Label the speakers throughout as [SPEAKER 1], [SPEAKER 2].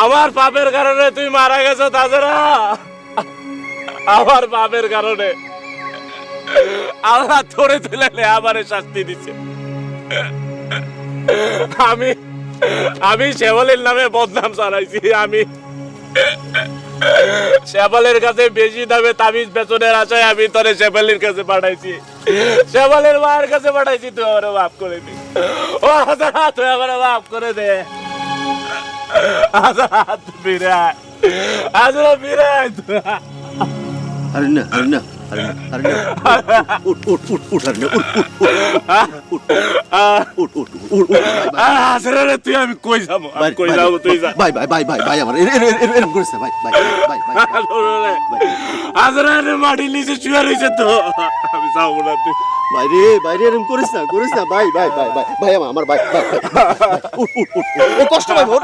[SPEAKER 1] আমার পাপের কারণে তুই মারা গেছো, তাছাড়া আমার পাপের কারণে আল্লাহ ধরে তুলে আমারে শাস্তি দিচ্ছে আমি আমি শেবলের নামে বদনাম চালাইছি, আমি শেবলের কাছে বেশি দামে তাবিজ বেতনের আশায় আমি তোরে শেবলের কাছে পাঠাইছি। শেবলের মায়ের কাছে পাঠাইছি, তুই আমার মাফ করে দি। ও তুই আমার মাফ করে দে। হাজারা বিরাট হাজারা বিরাট
[SPEAKER 2] আরে না আরে না আরে না আরে না
[SPEAKER 1] তুই যা
[SPEAKER 2] ভাই ভাই ভাই ভাই ভাই আমার এর- এর- এর- এরকম করিস না
[SPEAKER 1] হাজারা রে মাটির নিচে শুয়ে রয়েছে তো আমি যাব না তুই
[SPEAKER 2] ভাই রে ভাই রে এরকম করিস না করিস না ভাই ভাই ভাই ভাই ভাই আমার আমার ভাই ভাই উঠ উঠ উঠ উঠ। ও কষ্ট ভাই ওর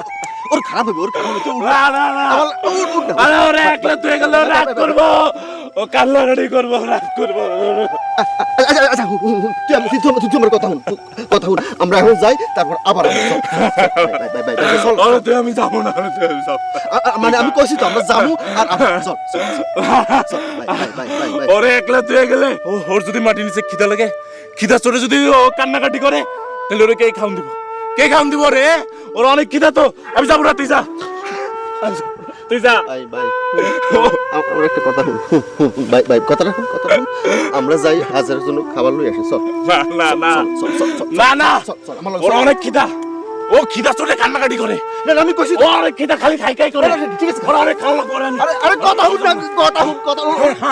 [SPEAKER 2] ওর খারাপ হবে ওর খারাপ হবে
[SPEAKER 1] না না না।
[SPEAKER 2] আমার উঠ উঠ
[SPEAKER 1] আরে ওরে একলা তুই গেলে রাত করব। ও কাল্লা রেডি করব রাত করব।
[SPEAKER 2] আচ্ছা আচ্ছা হুন, তুই আমার তুই তুই আমার কথা শুন কথা শুন আমরা এখন যাই তারপর আবার
[SPEAKER 1] তুই আমি যাব না
[SPEAKER 2] মানে আমি কইছি তো আমরা যাব আর চল।
[SPEAKER 1] ওরে একলা তুই গেলে? ও ওর যদি মাটি নিচে খিদা লাগে খিদা চড়ে যদি ও কান্নাকাটি করে তাহলে ওরে কে খাওন দিব? কে খাওন দিব রে? ওর অনেক খিদা তো আমি যাব না তুই যা তুই যা।
[SPEAKER 2] ভাই ভাই। আমার একটা কথা ভাই ভাই কথা রাখুন কথা রাখুন আমরা যাই হাজারের জন্য খাবার লই আসি চল।
[SPEAKER 1] না না না।
[SPEAKER 2] চল চল চল
[SPEAKER 1] না না।
[SPEAKER 2] চল চল আমার
[SPEAKER 1] ওর অনেক খিদা। ও খিদা চড়ে কান্নাকাটি করে।
[SPEAKER 2] না আমি কইছি
[SPEAKER 1] ও অনেক খিদা খালি খাই খাই করে।
[SPEAKER 2] ঠিক আছে।
[SPEAKER 1] ওর অনেক খাওয়া করে
[SPEAKER 2] আরে আরে কথা না কথা কথা করে না।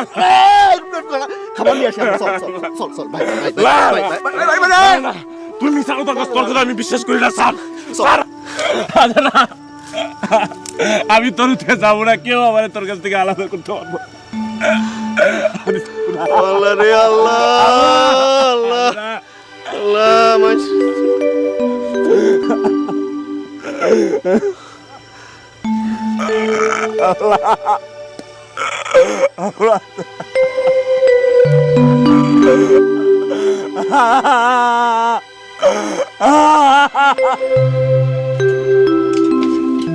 [SPEAKER 2] খাবার নিয়ে আসি চল চল চল চল ভাই ভাই ভাই ভাই ভাই
[SPEAKER 1] কথা কস তোর কথা আমি বিশ্বাস করি না স্যার। স্যার। না। আমি তোর উঠে যাব না কেউ আমার তোর কাছ থেকে আলাদা করতে পারব
[SPEAKER 2] আল্লাহ রে আল্লাহ আল্লাহ
[SPEAKER 1] না।
[SPEAKER 2] আল্লাহ মাস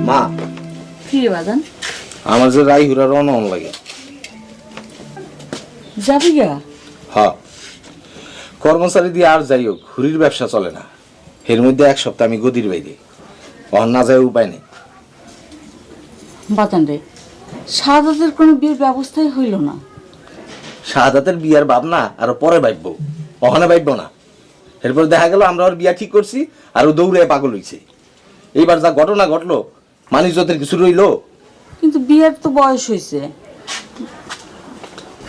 [SPEAKER 3] মা।
[SPEAKER 4] কি বাজান?
[SPEAKER 3] আমার যে রাই হুরা রওনা লাগে।
[SPEAKER 4] যাবি গা?
[SPEAKER 3] হ। কর্মচারী দিয়ে আর যাই হোক হুরির ব্যবসা চলে না। এর মধ্যে এক সপ্তাহ আমি গদির বাইরে। অন না যায় উপায় নেই।
[SPEAKER 4] রে শাহাদাতের কোনো বিয়ের ব্যবস্থাই হইল না।
[SPEAKER 3] শাহাদাতের বিয়ার ভাবনা আরও পরে ভাববো। অহনে ভাববো না। এরপর দেখা গেল আমরা ওর বিয়া ঠিক করছি আর ও দৌড়ে পাগল হইছে। এইবার যা ঘটনা ঘটলো মানুষজনের কিছু রইল।
[SPEAKER 4] কিন্তু বিয়ের তো বয়স হয়েছে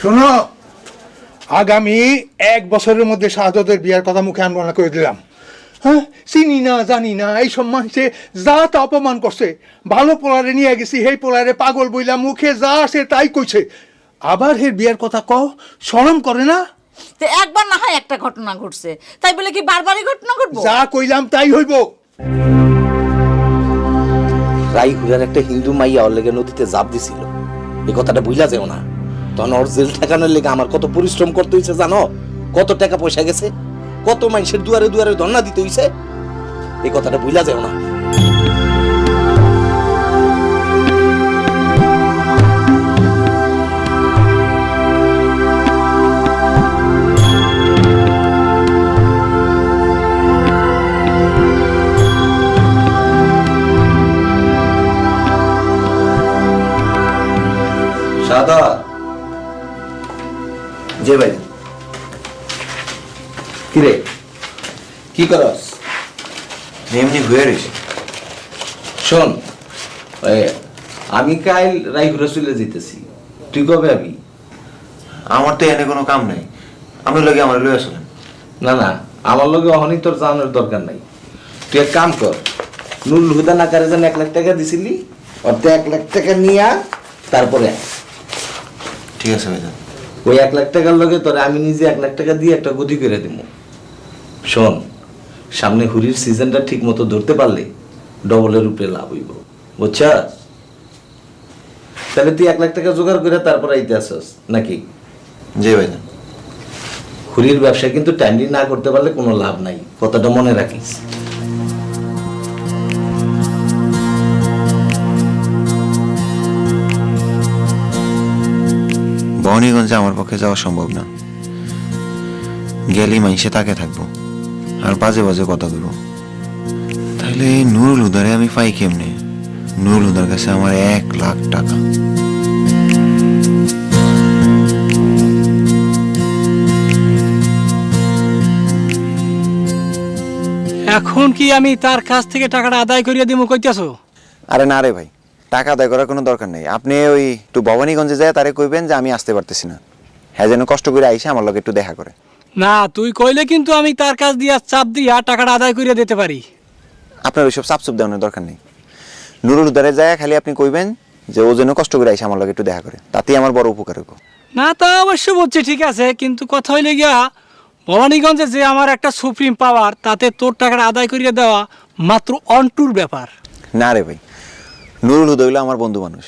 [SPEAKER 5] শোনো আগামী এক বছরের মধ্যে শাহাদতের বিয়ার কথা মুখে আনব না করে দিলাম। হ্যাঁ চিনি না জানি না এই সব মানুষে যা তা অপমান করছে। ভালো পোলারে নিয়ে গেছি সেই পোলারে পাগল বইলা মুখে যা আসে তাই কইছে। আবার হের বিয়ার কথা কও শরম করে না?
[SPEAKER 6] তো একবার না হয় একটা ঘটনা ঘটছে। তাই বলে কি বারবারই ঘটনা ঘটবো?
[SPEAKER 5] যা কইলাম তাই হইব।
[SPEAKER 3] রাই হুরার একটা হিন্দু মাইয়া ওর লেগে নদীতে জাপ দিছিল। এ কথাটা বুঝলা যেও না। তখন ওর জেল ঠেকানোর লেগে আমার কত পরিশ্রম করতে হয়েছে জানো? কত টাকা পয়সা গেছে? কত মানুষের দুয়ারে দুয়ারে ধর্ণা দিতে হয়েছে এ কথাটা বুঝলা যেও না। যে ভাই। কিরে? কি করস?
[SPEAKER 7] এমনি ঘুরে রয়েছে।
[SPEAKER 3] শোন আমি কাইল রাইহুরা চলে যেতেছি তুই কবে আবি?
[SPEAKER 7] আমার তো এনে কোনো কাম নাই। আমি লাগে আমার লয়ে আসলেন।
[SPEAKER 3] না না আমার লগে অহনি তোর জানার দরকার নাই। তুই এক কাম কর নুল হুদা নাকারে যেন এক লাখ টাকা দিছিলি অর্থে এক লাখ টাকা নিয়া তারপরে।
[SPEAKER 7] ঠিক আছে ভাইজান।
[SPEAKER 3] ওই এক লাখ টাকার লগে তোরে আমি নিজে এক লাখ টাকা দিয়ে একটা গতি করে দিব শোন সামনে হুরির সিজনটা ঠিক মতো ধরতে পারলে ডবলের উপরে লাভ হইব। বুঝছাস তাহলে তুই এক লাখ টাকা জোগাড় করে তারপর আইতে আসস নাকি?
[SPEAKER 7] জি ভাইজান
[SPEAKER 3] হুরির ব্যবসা কিন্তু টাইমলি না করতে পারলে কোনো লাভ নাই কথাটা মনে রাখিস।
[SPEAKER 7] ভবানীগঞ্জে আমার পক্ষে যাওয়া সম্ভব না। গেলেই মাইসে তাকে থাকব। আর বাজে বাজে কথা বলব। তাহলে নুরুল হুদারে আমি পাই কেমনে? নুরুল হুদার কাছে আমার এক লাখ টাকা।
[SPEAKER 8] এখন কি আমি তার কাছ থেকে টাকাটা আদায় করিয়া দিব কইতেছো?
[SPEAKER 7] আরে না রে ভাই। টাকা আদায় করার কোনো দরকার নেই। আপনি ওই একটু ভবানীগঞ্জে যায় তারে কইবেন যে আমি আসতে পারতেছি না। হ্যাঁ যেন কষ্ট করে আইসে আমার লগে একটু দেখা করে।
[SPEAKER 8] না তুই কইলে কিন্তু আমি তার কাছ দিয়া চাপ দিয়া টাকাটা আদায় করিয়া দিতে পারি।
[SPEAKER 7] আপনার ওইসব সাপসুপ দেওয়ানোর দরকার নেই। নুরুল হুদারে যায় খালি আপনি কইবেন যে ও যেন কষ্ট করে আইসে আমার লগে একটু দেখা করে। তাতেই আমার বড় উপকার হইব।
[SPEAKER 8] না তা অবশ্য বলছি ঠিক আছে কিন্তু কথা হইলে গিয়া ভবানীগঞ্জে যে আমার একটা সুপ্রিম পাওয়ার তাতে তোর টাকাটা আদায় করিয়া দেওয়া মাত্র অন্টুর ব্যাপার।
[SPEAKER 7] না রে ভাই নুরুল হুদা হইল আমার বন্ধু মানুষ।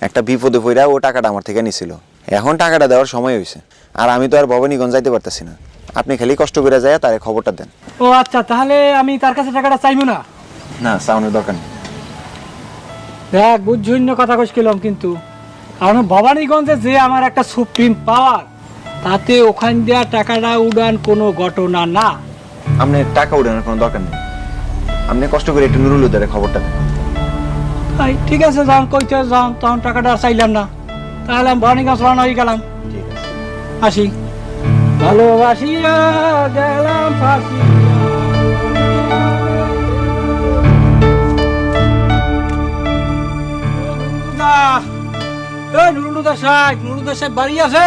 [SPEAKER 7] একটা বিপদে পইরা ও টাকাটা আমার থেকে নিছিল। এখন টাকাটা দেওয়ার সময় হয়েছে আর আমি তো আর ভবানীগঞ্জ যাইতে পারতেছি না। আপনি খালি কষ্ট করে যায় তারে খবরটা দেন।
[SPEAKER 8] ও আচ্ছা তাহলে আমি তার কাছে টাকাটা চাইব না?
[SPEAKER 7] না সাউনের দরকার নেই।
[SPEAKER 8] দেখ বুঝছুন্য কথা কইছিলাম কিন্তু। কারণ ভবানীগঞ্জে যে আমার একটা সুপ্রিম পাওয়ার তাতে ওখান দেওয়া টাকাটা উড়ান কোনো ঘটনা না।
[SPEAKER 7] আপনি টাকা উঠানোর কোনো দরকার নেই। আপনি কষ্ট করে একটু নুরুল খবরটা দেন।
[SPEAKER 8] তাই ঠিক আছে যখন কইতে যাও তখন টাকাটা চাইলাম না। তাহলে আমি ভবানীগঞ্জ রওনা হয়ে গেলাম। আসি। ভালোবাসিয়া গেলাম এই নুরুদা সাহেব নুরুদা সাহেব বাড়ি আছে?